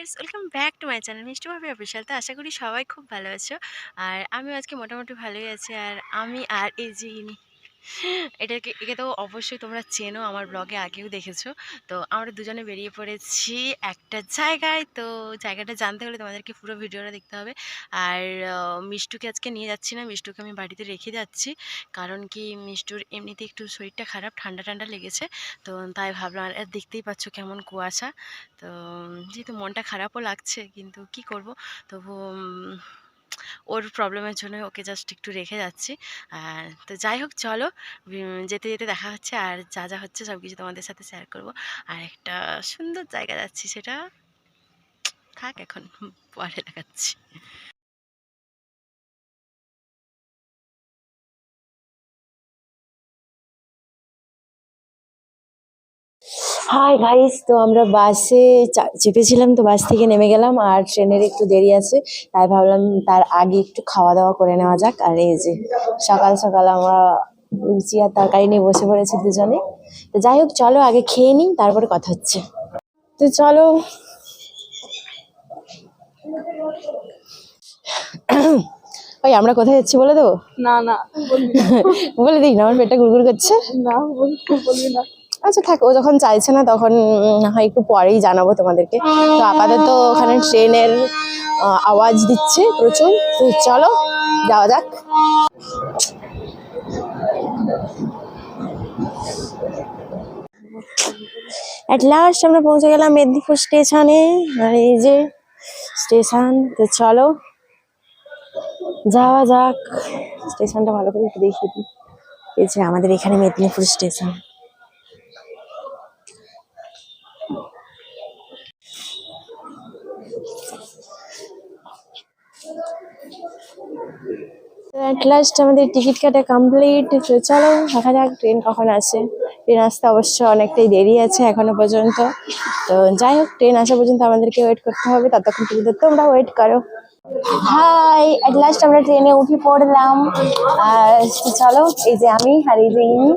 Viewers welcome back to my channel Mishti Bhabi official তো। আশা করি সবাই খুব ভালো আছো। আর আমি আজকে মোটামুটি ভালোই আছি। আর আমি আর এই যে ইনি। এটাকে একে তো অবশ্যই তোমরা চেনো, আমার ব্লগে আগেও দেখেছ। তো আমরা দুজনে বেরিয়ে পড়েছি একটা জায়গায়। তো জায়গাটা জানতে হলে তোমাদেরকে পুরো ভিডিওটা দেখতে হবে। আর মিষ্টুকে আজকে নিয়ে যাচ্ছি না, মিষ্টুকে আমি বাড়িতে রেখে যাচ্ছি। কারণ কি, মিষ্টুর এমনিতে একটু শরীরটা খারাপ, ঠান্ডা ঠান্ডা লেগেছে। তো তাই ভাবলাম, আর দেখতেই পাচ্ছ কেমন কুয়াশা। তো, যেহেতু মনটা খারাপও লাগছে, কিন্তু কি করব? তবু ওর প্রবলেমের জন্য ওকে জাস্ট একটু রেখে যাচ্ছি। আর তো যাই হোক, চলো যেতে যেতে দেখা হচ্ছে। আর যা যা হচ্ছে সব কিছু তোমাদের সাথে শেয়ার করব। আর একটা সুন্দর জায়গা যাচ্ছি সেটা, থাক এখন, পরে দেখাচ্ছি। হাই গাইস তো আমরা বাসে চেপেছিলাম তো বাস থেকে নেমে গেলাম আর ট্রেনের একটু দেরি আছে তাই ভাবলাম তার আগে একটু খাওয়া দাওয়া করে নেওয়া যাক। আর এই যে সকাল সকাল আমরা লুচি আর তরকারি নিয়ে বসে পড়েছি দুজনে। তো যাই হোক চলো আগে খেয়ে নিই তারপরে কথা হচ্ছে। তো চলো। ওই আমরা কোথায় যাচ্ছি বলে দেবো? না না। বলে দিই না আমার পেটটা গুড়গুড় করছে। না বল- বলবি না। আচ্ছা থাক, ও যখন চাইছে না তখন হয় একটু পরেই জানাব তোমাদেরকে। তো আপাতত ওখানে ট্রেনের আওয়াজ দিচ্ছে প্রচুর। তো চলো, যাওয়া যাক। অ্যাট লাস্ট আমরা পৌঁছে গেলাম মেদিনীপুর স্টেশনে, আর এই যে স্টেশন। তো চলো, যাওয়া যাক। স্টেশনটা ভালো করে একটু দেখিয়ে দিই। এই যে আমাদের এখানে মেদিনীপুর স্টেশন। অ্যাট লাস্ট আমাদের টিকিট কাটা কমপ্লিট চলো, দেখা যাক, ট্রেন কখন আসে। ট্রেন আসতে অবশ্য অনেকটাই দেরি আছে এখনও পর্যন্ত। তো যাই হোক, ট্রেন আসা পর্যন্ত আমাদেরকে ওয়েট করতে হবে। ততক্ষণ পর্যন্ত তোমরা ওয়েট করো। হাই অ্যাট লাস্ট আমরা ট্রেনে উঠে পড়লাম। আর চলো, এই যে আমি আর এই যে ইনি।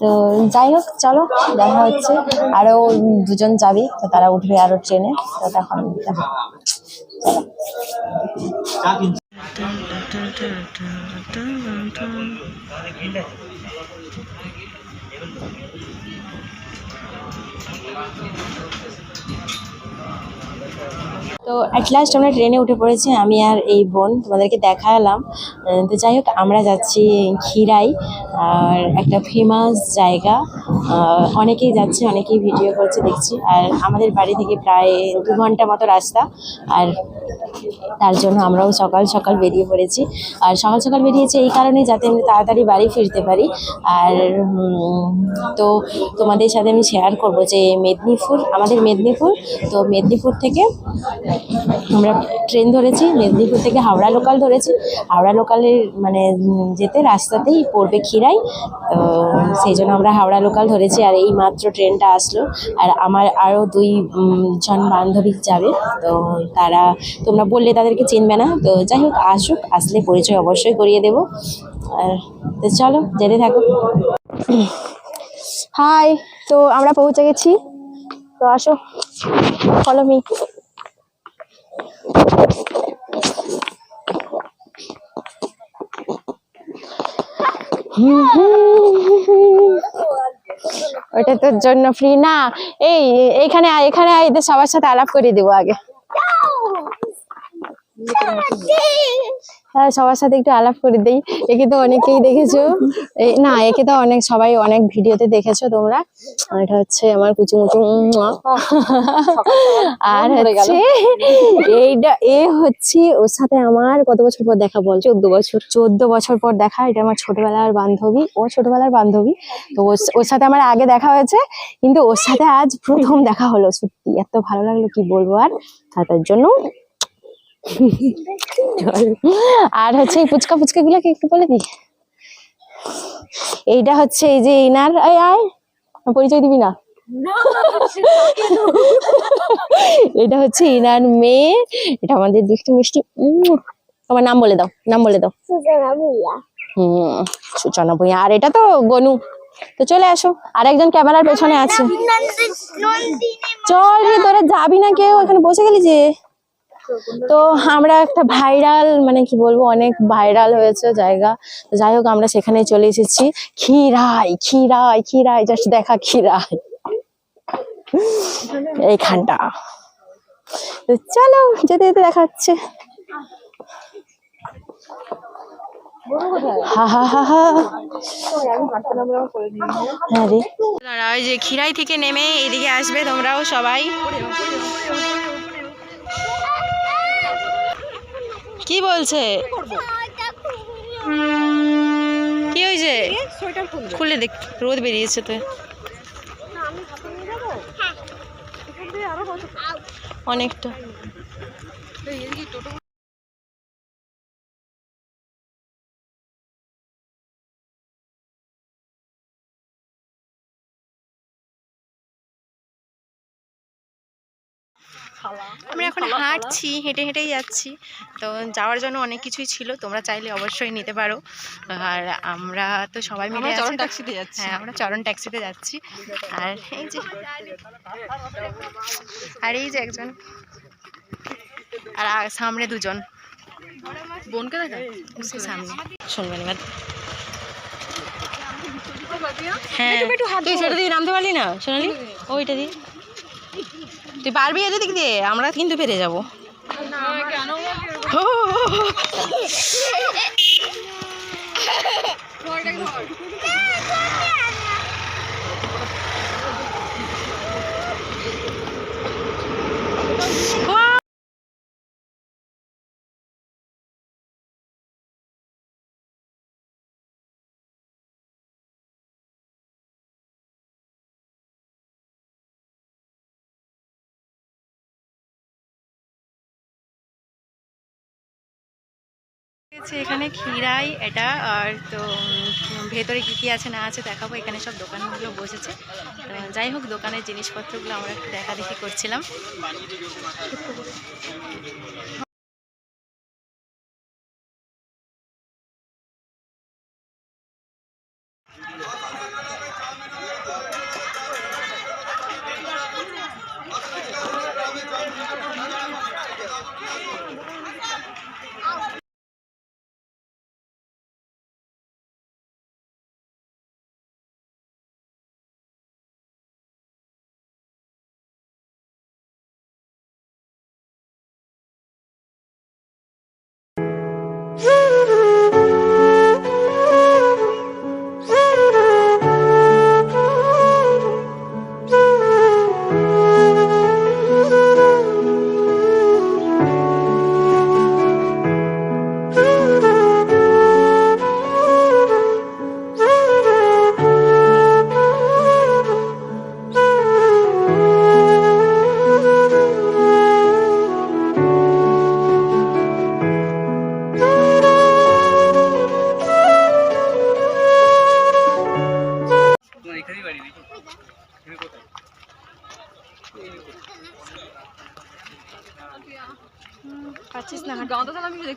তো যাই হোক, চলো, দেখা হচ্ছে। আরও দুজন যাবে, তো তারা উঠবে আরও ট্রেনে। তো তখন দেখা। 짜긴. তো অ্যাট লাস্ট আমরা ট্রেনে উঠে পড়েছি, আমি আর এই বোন তোমাদেরকে দেখালাম। তো যাই হোক, আমরা যাচ্ছি খিরাই আর একটা ফেমাস জায়গা। অনেকেই যাচ্ছে, অনেকেই ভিডিও করছে, দেখছি। আর আমাদের বাড়ি থেকে প্রায় দু ঘণ্টা মতো রাস্তা। আর তার জন্য আমরাও সকাল সকাল বেরিয়ে পড়েছি। আর সকাল সকাল বেরিয়েছি এই কারণে যাতে আমি তাড়াতাড়ি বাড়ি ফিরতে পারি। আর তো তোমাদের সাথে আমি শেয়ার করব যে মেদিনীপুর, আমাদের মেদিনীপুর, তো মেদিনীপুর থেকে আমরা ট্রেন ধরেছি, মেদিনীপুর থেকে হাওড়া লোকাল ধরেছি। হাওড়া লোকালের মানে যেতে রাস্তাতেই পড়বে খিরাই তো সেই জন্য আমরা হাওড়া লোকাল ধরেছি, আর এই মাত্র ট্রেনটা আসলো। আর আমার আরও দুই জন বান্ধবী যাবে, তো তারা, তোমরা বললে তাদেরকে চিনবে না। তো যাই হোক, আসুক, আসলে পরিচয় অবশ্যই করিয়ে দেবো। আর তো চলো, যেতে থাকো। হাই তো আমরা পৌঁছে গেছি। তো আসো ফলো মি ওটা তোর জন্য ফ্রি না, এই, এখানে এখানে এদের সবার সাথে আলাপ করে দেবো আগে। সবার সাথে একটু আলাপ করে দিই। একে তো অনেকেই দেখেছ। না একে তো অনেক সবাই অনেক ভিডিওতে দেখেছ তোমরা। আর এটা হচ্ছে আমার কুচু মুচু আর হচ্ছে এইটা এ হচ্ছে ওর সাথে আমার কত বছর পর দেখা বল? চোদ্দ বছর। চোদ্দ বছর পর দেখা এটা আমার ছোটবেলার বান্ধবী। ও ছোটবেলার বান্ধবী। তো ওর- সাথে আমার আগে দেখা হয়েছে কিন্তু ওর সাথে আজ প্রথম দেখা হলো সত্যি। এত ভালো লাগল কি বলব আর আর? তার জন্য আর হচ্ছে এই ফুচকা ফুচকা গুলোকে একটু বলে দিই। এইটা হচ্ছে এই যে এনার আয় আয় পরিচয় দিবি না? এটা হচ্ছে ইনার মেয়ে এটা আমাদের দুষ্টু মিষ্টি। তোমার নাম বলে দাও নাম বলে দাও। হুম সূচনা ভূঁইয়া। আর এটা তো গনু। তো চলে আসো আরেকজন ক্যামেরার পেছনে আছে। চল রে তোরা যাবি না কেউ? এখানে বসে গেলি যে। তো আমরা একটা ভাইরাল মানে কি বলব, অনেক ভাইরাল হয়েছে জায়গা। যাই হোক, আমরা সেখানে চলে এসেছি। খিরাই খিরাই খিরাই জাস্ট দেখা খিরাই এইখানটা। চলো, যেতে যেতে দেখাচ্ছে। হ্যাঁ দাঁড়া ওই যে খিরাই থেকে নেমে এদিকে আসবে তোমরাও সবাই। কি বলছে? কি হয়েছে? খুলে দেখ রোদ বেরিয়েছে তো। অনেকটা। আমরা এখন হাঁটছি হেঁটে হেঁটেই যাচ্ছি। তো যাওয়ার জন্য অনেক কিছুই ছিল তোমরা চাইলে অবশ্যই নিতে পারো। আর আমরা তো সবাই মিলে চরণ ট্যাক্সিতে যাচ্ছি। হ্যাঁ আমরা চরণ ট্যাক্সিতে যাচ্ছি। আর এই যে আর এই যে একজন। আর সামনে দুজন। বোনকে দেখা? সামনে। শুনবেন এবার হ্যাঁ। তুই সেটা দিয়ে নামতে পারলি না সোনালি? ওইটা দিয়ে। তুই পারবি এদের দিক দিয়ে? আমরা কিন্তু পেরে যাব। আছে এখানে ক্ষীরাই, এটা, আর তো ভেতরে কী কী আছে না আছে দেখাবো, এখানে সব দোকানগুলো বসেছে। যাই হোক, দোকানের জিনিসপত্রগুলো আমরা একটু দেখা দেখি করছিলাম।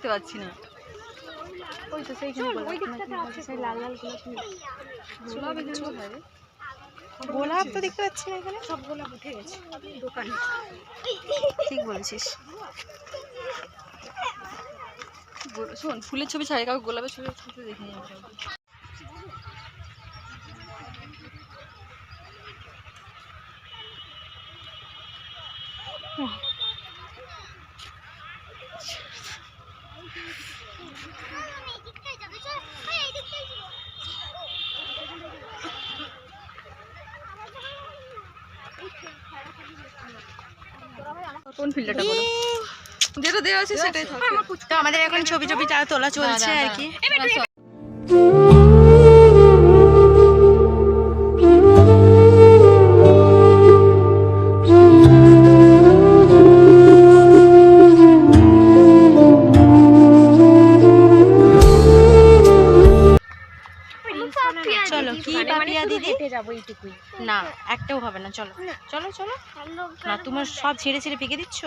দেখতে পাচ্ছি না। ওই তো সেই লাল লাল গোলাপ তো দেখতে পাচ্ছি না এখানে। সব গোলাপ উঠে গেছে। দোকানে। ঠিক বলছিস। শোন ফুলের ছবি ছাড়ে কাউকে গোলাপের ছবি ছবি দেখে নিয়ে আসো। ফিল্টারটা যেটা দেওয়া আছে সেটাই আমাদের এখন ছবি ছবি তোলা চলছে আর কি। একটাও হবে না চলো। চলো চলো। না তোমার সব ছেড়ে ছেড়ে পেকে দিচ্ছ?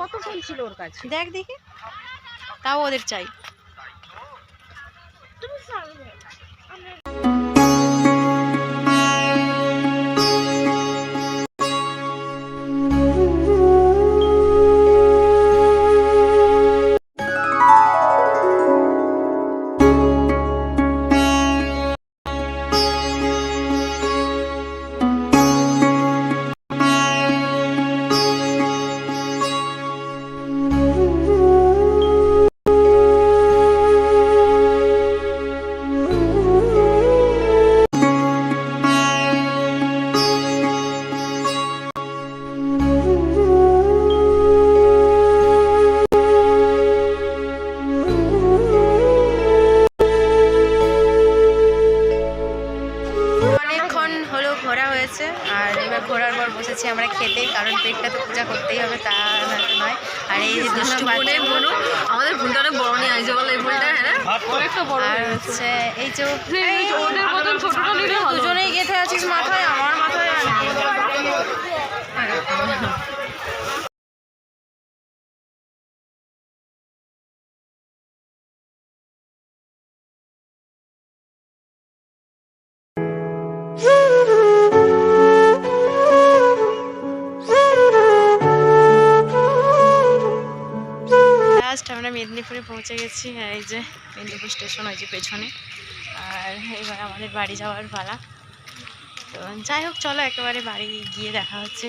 কত ফুল ছিল ওর কাছে? দেখ দেখি। তাও ওদের চাই। এই যে দুষ্টু বোনে। বোনো। আমাদের অনেক বড় নিয়ে আসছে বলো এই ভুলটা হ্যাঁ অনেকটা বড় আর হচ্ছে এই যে ওদের মতন ছোটটা নিলে দুজনেই গেঁথে আছিস মাথায় আমার মাথায় আর মেদিনীপুরে পৌঁছে গেছি আর এই যে মেদিনীপুর স্টেশন, ওই যে পেছনে। আর এবার আমাদের বাড়ি যাওয়ার পালা। তো যাই হোক, চলো একেবারে বাড়ি গিয়ে দেখা হচ্ছে।